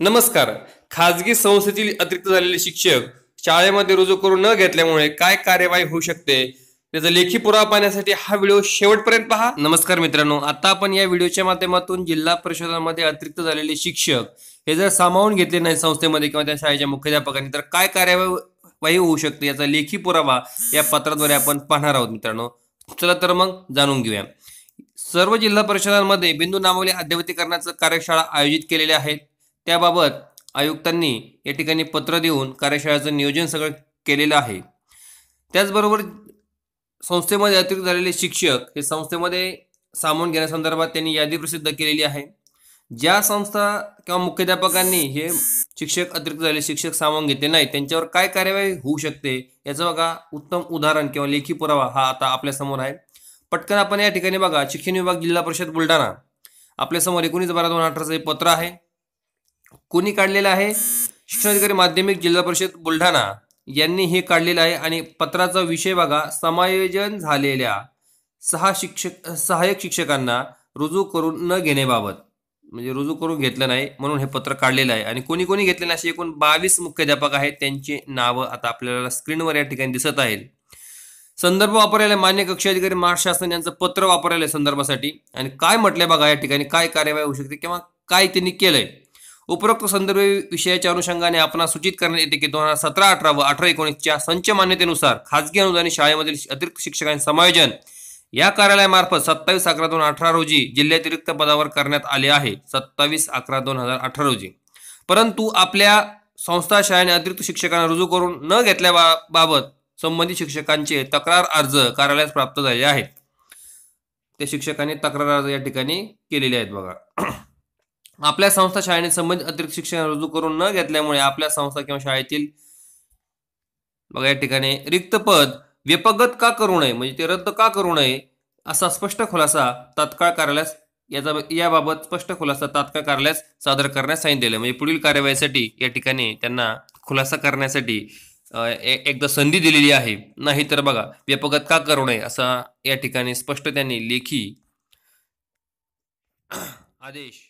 नमस्कार. खाजगी संस्थेतील अतिरिक्त झालेले शिक्षक शाळेमध्ये रुजू करून न घेतल्यामुळे काय कार्यवाही होऊ शकते? त्याचा लेखी पुरावा पाहण्यासाठी हा व्हिडिओ शेवटपर्यंत पहा. नमस्कार मित्रांनो आता आपण या व्हिडिओच्या माध्यमातून जिल्हा परिषदांमध्ये अतिरिक्त झालेले शिक्षक हे जर सामावून घेतले नाही संस्थेमध्ये किंवा त्या शाळेच्या मुख्याध्यापकांनी तर काय कार्यवाही होऊ शकते याचा लेखी पुरावा या पत्राद्वारे आपण पाहणार आहोत मित्रांनो. चला तर मग जाणून घेऊया. सर्व जिल्हा परिषदांमध्ये बिंदू नामावली अद्ययावतीकरणाचं कार्यशाळा आयोजित केलेल्या आहेत त्याबाबत आयुक्तांनी या ठिकाणी पत्र देऊन कार्यशाळेचं नियोजन सगळं केलेलं आहे. त्याचबरोबर संस्थेमध्ये अतिरिक्त झालेले शिक्षक हे संस्थेमध्ये सामावून घेण्यासंदर्भात त्यांनी यादी प्रसिद्ध केलेली आहे. ज्या संस्था किंवा मुख्याध्यापकांनी हे शिक्षक अतिरिक्त झालेले शिक्षक सामावून घेतले नाही त्यांच्यावर काय कार्यवाही होऊ शकते याचं बघा उत्तम उदाहरण किंवा लेखी पुरावा हा आता आपल्यासमोर आहे. पटकन आपण या ठिकाणी बघा शिक्षण विभाग जिल्हा परिषद बुलढाणा. आपल्यासमोर एकोणीस बारा दोन अठराचं हे पत्र आहे. कोणी काढलेलं आहे? शिक्षणाधिकारी माध्यमिक जिल्हा परिषद बुलढाणा यांनी हे काढलेलं आहे आणि पत्राचा विषय बघा. समायोजन झालेल्या सहा शिक्षक सहाय्यक शिक्षकांना रुजू करून न घेण्याबाबत म्हणजे रुजू करून घेतलं नाही म्हणून हे पत्र काढलेलं आहे. आणि कोणी कोणी घेतलेलं असे एकूण बावीस मुख्याध्यापक आहेत. त्यांची नावं आता आपल्याला स्क्रीनवर या ठिकाणी दिसत आहेत. संदर्भ वापरायला मान्य कक्षाधिकारी महाराष्ट्र शासन यांचं पत्र वापरायला संदर्भासाठी. आणि काय म्हटलंय बघा या ठिकाणी काय कार्यवाही होऊ शकते किंवा काय त्यांनी केलंय? उपरोक्त संदर्भ विषयाच्या अनुषंगाने आपण सूचित करण्यात येते की दोन हजार सतरा अठरा व अठरा एकोणीसच्या संच मान्यतेनुसार खाजगी अनुदानित शाळेमधील अतिरिक्त शिक्षकांचे समायोजन या कार्यालयामार्फत सत्तावीस अकरा दोन अठरा रोजी जिल्ह्यातिरिक्त पदावर करण्यात आले आहे. सत्तावीस अकरा दोन हजार अठरा रोजी. परंतु आपल्या संस्था शाळेने अतिरिक्त शिक्षकांना रुजू करून न घेतल्याबाबत संबंधित शिक्षकांचे तक्रार अर्ज कार्यालयास प्राप्त झाले आहेत. त्या शिक्षकांनी तक्रार अर्ज या ठिकाणी केलेले आहेत बघा. आपल्या संस्था शाळेने संबंधित अतिरिक्त शिक्षण रुजू करून न घेतल्यामुळे आपल्या संस्था किंवा शाळेतील बघा या ठिकाणी रिक्त पद व्यपगत का करू नये म्हणजे ते रद्द का करू नये असा स्पष्ट खुलासा तात्काळ कार्यालयास याचा याबाबत स्पष्ट खुलासा तात्काळ कार्यालयास सादर करण्यास सांगितलेलं म्हणजे पुढील कार्यवाहीसाठी या ठिकाणी त्यांना खुलासा करण्यासाठी एकदा संधी दिलेली आहे. नाही तर बघा व्यपगत का करू नये असा या ठिकाणी स्पष्ट त्यांनी लेखी आदेश